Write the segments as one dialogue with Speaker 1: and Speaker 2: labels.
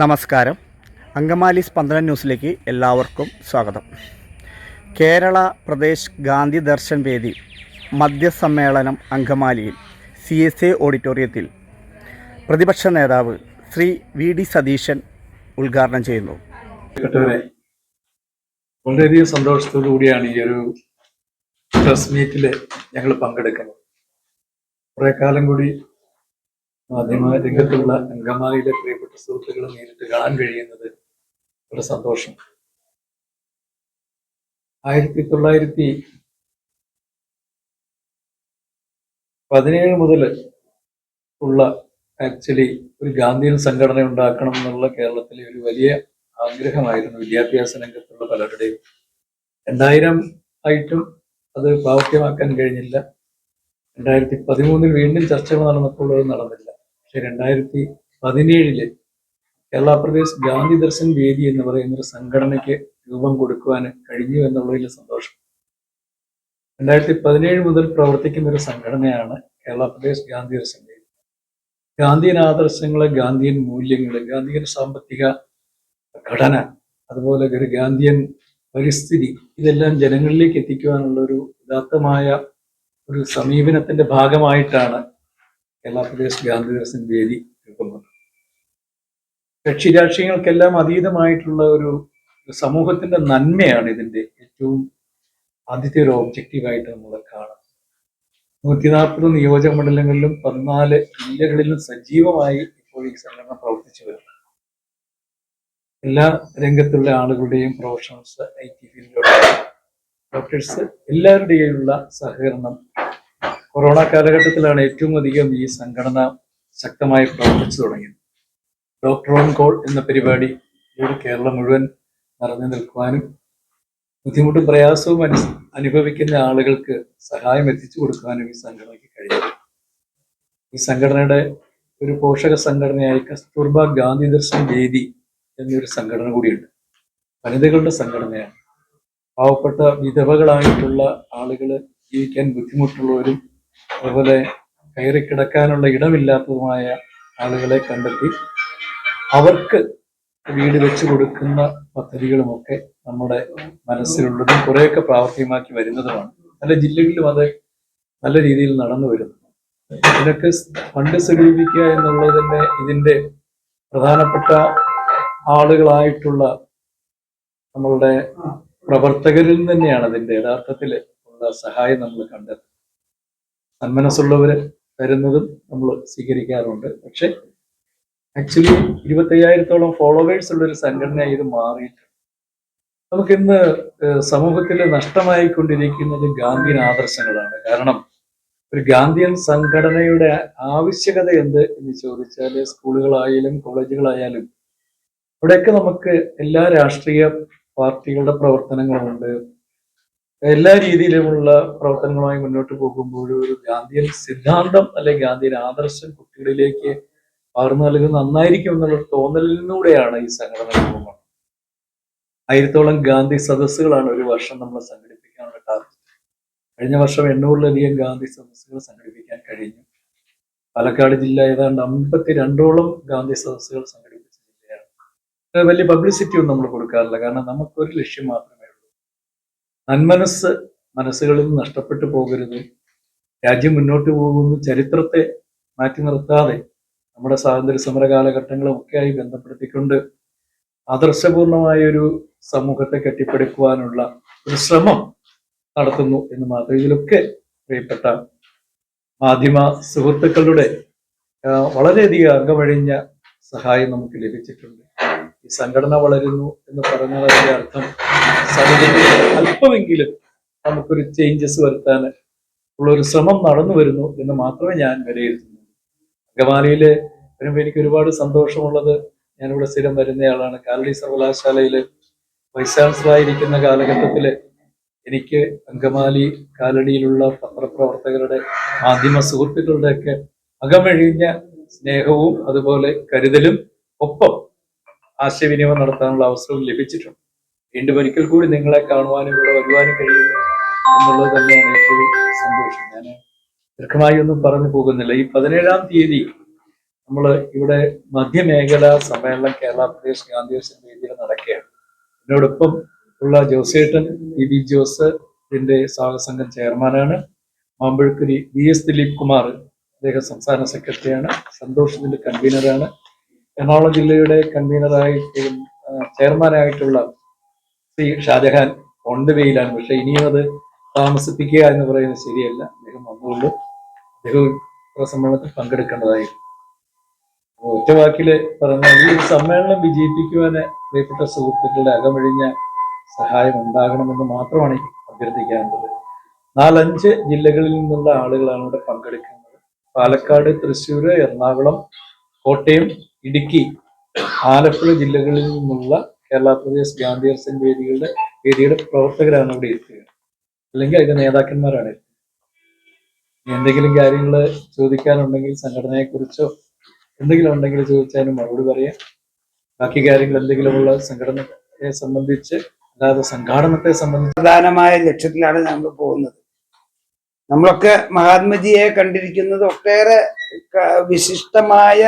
Speaker 1: നമസ്കാരം. അങ്കമാലി സ്പന്ദന ന്യൂസിലേക്ക് എല്ലാവർക്കും സ്വാഗതം. കേരള പ്രദേശ് ഗാന്ധി ദർശൻ വേദി മദ്യസമ്മേളനം അങ്കമാലിയിൽ സി എസ് എ ഓഡിറ്റോറിയത്തിൽ പ്രതിപക്ഷ നേതാവ് ശ്രീ വി ഡി സതീശൻ ഉദ്ഘാടനം ചെയ്യുന്നു.
Speaker 2: വളരെയധികം സന്തോഷത്തോടു കൂടിയാണ് ഈ ഒരു പ്രസ് മീറ്റിൽ ഞങ്ങൾ പങ്കെടുക്കുന്നത്. കുറേ കാലം കൂടി മാധ്യമ രംഗത്തുള്ള അങ്കമാലിയിലെ പ്രിയപ്പെട്ട സുഹൃത്തുക്കളെ നേരിട്ട് കാണാൻ കഴിയുന്നത് ഒരു സന്തോഷം. ആയിരത്തി തൊള്ളായിരത്തി പതിനേഴ് മുതൽ ഉള്ള ആക്ച്വലി ഒരു ഗാന്ധിയൻ സംഘടന ഉണ്ടാക്കണം എന്നുള്ള കേരളത്തിലെ ഒരു വലിയ ആഗ്രഹമായിരുന്നു വിദ്യാഭ്യാസ രംഗത്തുള്ള പലരുടെയും. രണ്ടായിരം ആയിട്ടും അത് പ്രാവർത്തികമാക്കാൻ കഴിഞ്ഞില്ല. രണ്ടായിരത്തി പതിമൂന്നിൽ വീണ്ടും ചർച്ചകൾ നടന്നപ്പോൾ അത് നടന്നില്ല. പക്ഷെ രണ്ടായിരത്തി പതിനേഴിൽ കേരള പ്രദേശ് ഗാന്ധി ദർശൻ വേദി എന്ന് പറയുന്ന ഒരു സംഘടനയ്ക്ക് രൂപം കൊടുക്കുവാൻ കഴിഞ്ഞു എന്നുള്ളതിൽ സന്തോഷം. രണ്ടായിരത്തി പതിനേഴ് മുതൽ പ്രവർത്തിക്കുന്ന ഒരു സംഘടനയാണ് കേരള പ്രദേശ് ഗാന്ധി ദർശൻ വേദി. ഗാന്ധിയൻ ആദർശങ്ങൾ ഗാന്ധിയൻ മൂല്യങ്ങൾ ഗാന്ധിയൻ സാമ്പത്തിക ഘടന അതുപോലെ ഒരു ഗാന്ധിയൻ പരിസ്ഥിതി ഇതെല്ലാം ജനങ്ങളിലേക്ക് എത്തിക്കുവാനുള്ള ഒരു ഉദാത്തമായ ഒരു സമീപനത്തിന്റെ ഭാഗമായിട്ടാണ് കേരള പ്രദേശ് ഗാന്ധി ദർശൻ വേദി കക്ഷി രാഷ്ട്രീയങ്ങൾക്കെല്ലാം അതീതമായിട്ടുള്ള ഒരു ഒരു സമൂഹത്തിന്റെ നന്മയാണ് ഇതിന്റെ ഏറ്റവും ആദ്യത്തെ ഒരു ഒബ്ജക്റ്റീവായിട്ട് നമ്മൾ കാണാം നൂറ്റി നാൽപ്പത് നിയോജക മണ്ഡലങ്ങളിലും പതിനാല് ജില്ലകളിലും സജീവമായി ഇപ്പോൾ ഈ സംഘടന പ്രവർത്തിച്ചു വരുന്നു. എല്ലാ രംഗത്തുള്ള ആളുകളുടെയും പ്രൊഫഷണൽസ് ഐ ടി ഫീൽഡിലുള്ള ഡോക്ടേഴ്സ് എല്ലാവരുടെയുള്ള സഹകരണം കൊറോണ കാലഘട്ടത്തിലാണ് ഏറ്റവും അധികം ഈ സംഘടന ശക്തമായി പ്രവർത്തിച്ചു തുടങ്ങിയത്. ഡോക്ടർ ഓൺ കോൾ എന്ന പരിപാടി കേരളം മുഴുവൻ നിറഞ്ഞു നിൽക്കുവാനും ബുദ്ധിമുട്ടും പ്രയാസവും അനു അനുഭവിക്കുന്ന ആളുകൾക്ക് സഹായം എത്തിച്ചു കൊടുക്കുവാനും ഈ സംഘടനയ്ക്ക് കഴിയും ഈ സംഘടനയുടെ ഒരു പോഷക സംഘടനയായി കസ്തൂർബ ഗാന്ധി ദർശൻ വേദി എന്നൊരു സംഘടന കൂടിയുണ്ട്. വനിതകളുടെ സംഘടനയാണ്. പാവപ്പെട്ട വിധവകളായിട്ടുള്ള ആളുകൾ ജീവിക്കാൻ ബുദ്ധിമുട്ടുള്ളവരും അതുപോലെ കയറി കിടക്കാനുള്ള ഇടമില്ലാത്തതുമായ ആളുകളെ കണ്ടെത്തി അവർക്ക് വീട് വെച്ചു കൊടുക്കുന്ന പദ്ധതികളുമൊക്കെ നമ്മുടെ മനസ്സിലുള്ളതും കുറേയൊക്കെ പ്രാവർത്തികമാക്കി വരുന്നതുമാണ്. പല ജില്ലകളിലും അത് നല്ല രീതിയിൽ നടന്നു വരുന്നു. ഇതിനൊക്കെ ഫണ്ട് സ്വരൂപിക്കുക എന്നുള്ളത് തന്നെ ഇതിന്റെ പ്രധാനപ്പെട്ട ആളുകളായിട്ടുള്ള നമ്മളുടെ പ്രവർത്തകരിൽ തന്നെയാണ് അതിന്റെ യഥാർത്ഥത്തിൽ ഉള്ള സഹായം നമ്മൾ കണ്ടെത്തുന്നത് സന്മനസ്സുള്ളവര് തരുന്നതും നമ്മൾ സ്വീകരിക്കാറുണ്ട്. പക്ഷെ ആക്ച്വലി ഇരുപത്തയ്യായിരത്തോളം ഫോളോവേഴ്സ് ഉള്ള ഒരു സംഘടനയായി ഇത് മാറിയിട്ടുണ്ട്. നമുക്കിന്ന് സമൂഹത്തിൽ നഷ്ടമായിക്കൊണ്ടിരിക്കുന്നത് ഗാന്ധിയൻ ആദർശങ്ങളാണ്. കാരണം ഒരു ഗാന്ധിയൻ സംഘടനയുടെ ആവശ്യകത എന്ത് എന്ന് ചോദിച്ചാൽ സ്കൂളുകളായാലും കോളേജുകളായാലും ഇവിടെയൊക്കെ നമുക്ക് എല്ലാ രാഷ്ട്രീയ പാർട്ടികളുടെ പ്രവർത്തനങ്ങളുണ്ട്. എല്ലാ രീതിയിലുമുള്ള പ്രവർത്തനങ്ങളുമായി മുന്നോട്ട് പോകുമ്പോൾ ഒരു ഗാന്ധിയൻ സിദ്ധാന്തം അല്ലെങ്കിൽ ഗാന്ധിയൻ ആദർശം കുട്ടികളിലേക്ക് പകർന്നു നൽകുന്നത് നന്നായിരിക്കും എന്നുള്ള തോന്നലിലൂടെയാണ് ഈ സംഘടന രൂപം. ആയിരത്തോളം ഗാന്ധി സദസ്സുകളാണ് ഒരു വർഷം നമ്മൾ സംഘടിപ്പിക്കാനുള്ള ടാർഗറ്റ് കഴിഞ്ഞ വർഷം എണ്ണൂറിലധികം ഗാന്ധി സദസ്സുകൾ സംഘടിപ്പിക്കാൻ കഴിഞ്ഞു. പാലക്കാട് ജില്ല ഏതാണ്ട് അമ്പത്തി രണ്ടോളം ഗാന്ധി സദസ്സുകൾ സംഘടിപ്പിച്ച ജില്ലയാണ്. വലിയ പബ്ലിസിറ്റി ഒന്നും നമ്മൾ കൊടുക്കാറില്ല. കാരണം നമുക്കൊരു ലക്ഷ്യം മാത്രമേ ഉള്ളൂ. നന്മനസ് മനസ്സുകളിൽ നഷ്ടപ്പെട്ടു പോകരുത്. രാജ്യം മുന്നോട്ട് പോകുന്ന. ചരിത്രത്തെ മാറ്റി നിർത്താതെ നമ്മുടെ സ്വാതന്ത്ര്യ സമര കാലഘട്ടങ്ങളും ഒക്കെയായി ബന്ധപ്പെടുത്തിക്കൊണ്ട് ആദർശപൂർണമായ ഒരു സമൂഹത്തെ കെട്ടിപ്പടുക്കുവാനുള്ള ഒരു ശ്രമം നടത്തുന്നു എന്ന് മാത്രം ഇതിലൊക്കെ പ്രിയപ്പെട്ട മാധ്യമ സുഹൃത്തുക്കളുടെ വളരെയധികം അംഗമഴിഞ്ഞ സഹായം നമുക്ക് ലഭിച്ചിട്ടുണ്ട്. ഈ സംഘടന വളരുന്നു എന്ന് പറഞ്ഞാൽ അതിന്റെ അർത്ഥം സമൂഹത്തിൽ അല്പമെങ്കിലും നമുക്കൊരു ചേഞ്ചസ് വരുത്താൻ ഉള്ള ഒരു ശ്രമം നടന്നു വരുന്നു എന്ന് മാത്രമേ ഞാൻ വിലയിരുത്തുന്നു അങ്കമാലിയിൽ വരുമ്പോൾ എനിക്ക് ഒരുപാട് സന്തോഷമുള്ളത്. ഞാനിവിടെ സ്ഥിരം വരുന്നയാളാണ്. കാലടി സർവകലാശാലയിൽ വൈസ് ചാൻസലറായിരിക്കുന്ന കാലഘട്ടത്തിൽ എനിക്ക് അങ്കമാലി കാലടിയിലുള്ള പത്രപ്രവർത്തകരുടെ മാധ്യമ സുഹൃത്തുക്കളുടെയൊക്കെ അകമഴിഞ്ഞ സ്നേഹവും അതുപോലെ കരുതലും ഒപ്പം ആശയവിനിമയം നടത്താനുള്ള അവസരവും ലഭിച്ചിട്ടുണ്ട്. വീണ്ടും ഒരിക്കൽ കൂടി നിങ്ങളെ കാണുവാനും ഇവിടെ വരുവാനും കഴിയുന്നു എന്നുള്ളത് തന്നെയാണ് ഏറ്റവും സന്തോഷം. ഞാൻ ദീർഘമായി ഒന്നും പറഞ്ഞു പോകുന്നില്ല. ഈ പതിനേഴാം തീയതി നമ്മൾ ഇവിടെ മധ്യമേഖല സമ്മേളനം കേരള പ്രദേശ് ഗാന്ധി രീതിയിൽ നടക്കുകയാണ്. എന്നോടൊപ്പം ഉള്ള ജോസേട്ടൻ പി ബി ജോസ് ഇതിന്റെ സാഹസംഘം ചെയർമാനാണ്. മാമ്പഴക്കുരി വി എസ് ദിലീപ് കുമാർ അദ്ദേഹം സംസ്ഥാന സെക്രട്ടറിയാണ്. സന്തോഷ് കൺവീനറാണ്. എറണാകുളം ജില്ലയുടെ കൺവീനറായിട്ടും ചെയർമാനായിട്ടുള്ള ഷാജഹാൻ വേയിലാണ്. പക്ഷെ ഇനിയും അത് താമസിപ്പിക്കുക എന്ന് പറയുന്നത് ശരിയല്ല. അദ്ദേഹം വന്നുകൊണ്ട് അദ്ദേഹം സമ്മേളനത്തിൽ പങ്കെടുക്കേണ്ടതായിരുന്നു ഒറ്റ വാക്കിൽ പറഞ്ഞാൽ ഈ സമ്മേളനം വിജയിപ്പിക്കുവാന് പ്രിയപ്പെട്ട സുഹൃത്തുക്കളുടെ അകമഴിഞ്ഞ സഹായം ഉണ്ടാകണമെന്ന് മാത്രമാണ് അഭ്യർത്ഥിക്കാറുള്ളത് നാലഞ്ച് ജില്ലകളിൽ നിന്നുള്ള ആളുകളാണ് ഇവിടെ പങ്കെടുക്കുന്നത്. പാലക്കാട് തൃശ്ശൂർ എറണാകുളം കോട്ടയം ഇടുക്കി ആലപ്പുഴ ജില്ലകളിൽ നിന്നുള്ള കേരള പ്രദേശ് ഗാന്ധി ദർശൻ വേദികളുടെ വേദിയുടെ പ്രവർത്തകരാണ് ഇവിടെ എത്തുക അല്ലെങ്കിൽ അതിന്റെ നേതാക്കന്മാരാണ് എത്തുക എന്തെങ്കിലും കാര്യങ്ങൾ ചോദിക്കാനുണ്ടെങ്കിൽ സംഘടനയെ കുറിച്ചോ എന്തെങ്കിലും ഉണ്ടെങ്കിൽ ചോദിച്ചാലും മറുപടി പറയാം. ബാക്കി കാര്യങ്ങൾ എന്തെങ്കിലുമുള്ള സംഘടനയെ സംബന്ധിച്ച് അല്ലാതെ സംഘാടനത്തെ സംബന്ധിച്ച്.
Speaker 3: പ്രധാനമായ ലക്ഷ്യത്തിലാണ് നമ്മൾ പോകുന്നത്. നമ്മളൊക്കെ മഹാത്മജിയെ കണ്ടിരിക്കുന്നത് ഒട്ടേറെ വിശിഷ്ടമായ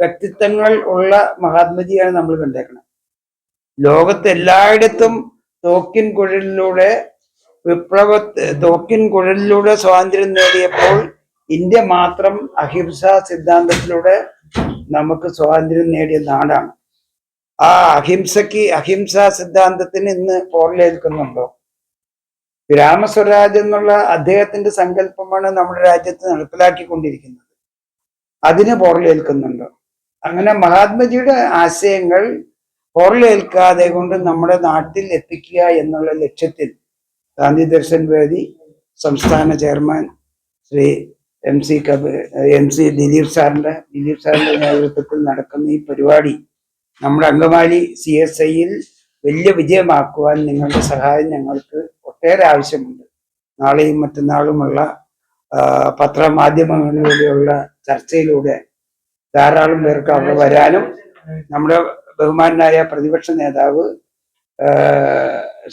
Speaker 3: വ്യക്തിത്വങ്ങൾ ഉള്ള മഹാത്മജിയാണ് നമ്മൾ കണ്ടേക്കുന്നത് ലോകത്ത് എല്ലായിടത്തും തോക്കിൻ കുഴലിലൂടെ വിപ്ലവ തോക്കിൻ കുഴലിലൂടെ സ്വാതന്ത്ര്യം നേടിയപ്പോൾ ഇന്ത്യ മാത്രം അഹിംസ സിദ്ധാന്തത്തിലൂടെ നമുക്ക് സ്വാതന്ത്ര്യം നേടിയ നാടാണ്. ആ അഹിംസക്ക് അഹിംസ സിദ്ധാന്തത്തിന് ഇന്ന് പോറിലേൽക്കുന്നുണ്ടോ ഗ്രാമസ്വരാജ് എന്നുള്ള അദ്ദേഹത്തിന്റെ സങ്കല്പമാണ് നമ്മുടെ രാജ്യത്ത് നടപ്പിലാക്കിക്കൊണ്ടിരിക്കുന്നത്. അതിന് പോറിലേൽക്കുന്നുണ്ടോ അങ്ങനെ മഹാത്മജിയുടെ ആശയങ്ങൾ പോറിലേൽക്കാതെ കൊണ്ട് നമ്മുടെ നാട്ടിൽ എത്തിക്കുക എന്നുള്ള ലക്ഷ്യത്തിൽ ഗാന്ധി ദർശൻ വേദി സംസ്ഥാന ചെയർമാൻ ശ്രീ എം സി കബ എം സി ദിലീപ് സാറിന്റെ ദിലീപ് സാറിന്റെ നേതൃത്വത്തിൽ നടക്കുന്ന ഈ പരിപാടി നമ്മുടെ അങ്കമാലി സി എസ് ഐയിൽ വലിയ വിജയമാക്കുവാൻ നിങ്ങളുടെ സഹായം ഞങ്ങൾക്ക് ഒട്ടേറെ ആവശ്യമുണ്ട്. നാളെയും മറ്റന്നാളുമുള്ള പത്രമാധ്യമങ്ങളിലൂടെയുള്ള ചർച്ചയിലൂടെ ധാരാളം പേർക്ക് അവിടെ വരാനും നമ്മുടെ ബഹുമാനായ പ്രതിപക്ഷ നേതാവ്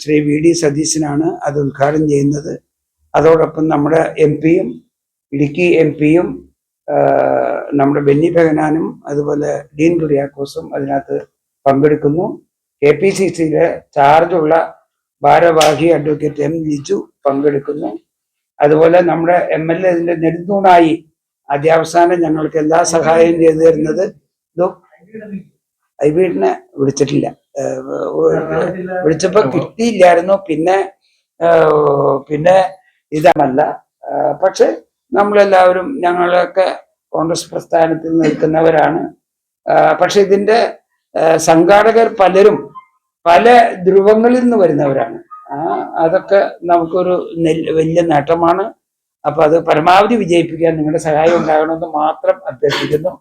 Speaker 3: ശ്രീ വി ഡി സതീശനാണ് അത് ഉദ്ഘാടനം ചെയ്യുന്നത്. അതോടൊപ്പം നമ്മുടെ എം പിയും ഇടുക്കി എം പിയും നമ്മുടെ ബെന്നി ബെഹനാനും അതുപോലെ ഡീൻ കുര്യാക്കോസും അതിനകത്ത് പങ്കെടുക്കുന്നു. കെ പി സി സിയിലെ ചാർജുള്ള ഭാരവാഹി അഡ്വക്കേറ്റ് എം ലിജു പങ്കെടുക്കുന്നു. അതുപോലെ നമ്മുടെ എം എൽ എ ഇതിന്റെ നെടുന്തൂണായി അധ്യാവസാനം ഞങ്ങൾക്ക് എല്ലാ സഹായവും ചെയ്തു തരുന്നത്. ഐ വീടിനെ വിളിച്ചിട്ടില്ല. വിളിച്ചപ്പോ കിട്ടിയില്ലായിരുന്നു. പിന്നെ പിന്നെ ഇതാണല്ല ഏഹ് പക്ഷെ നമ്മളെല്ലാവരും ഞങ്ങളൊക്കെ കോൺഗ്രസ് പ്രസ്ഥാനത്തിൽ നിൽക്കുന്നവരാണ്. പക്ഷെ ഇതിന്റെ സംഘാടകർ പലരും പല ധ്രുവങ്ങളിൽ നിന്ന് വരുന്നവരാണ്. ആ അതൊക്കെ നമുക്കൊരു വലിയ നേട്ടമാണ്. അപ്പൊ അത് പരമാവധി വിജയിപ്പിക്കാൻ നിങ്ങളുടെ സഹായം ഉണ്ടാകണമെന്ന് മാത്രം അഭ്യർത്ഥിക്കുന്നു.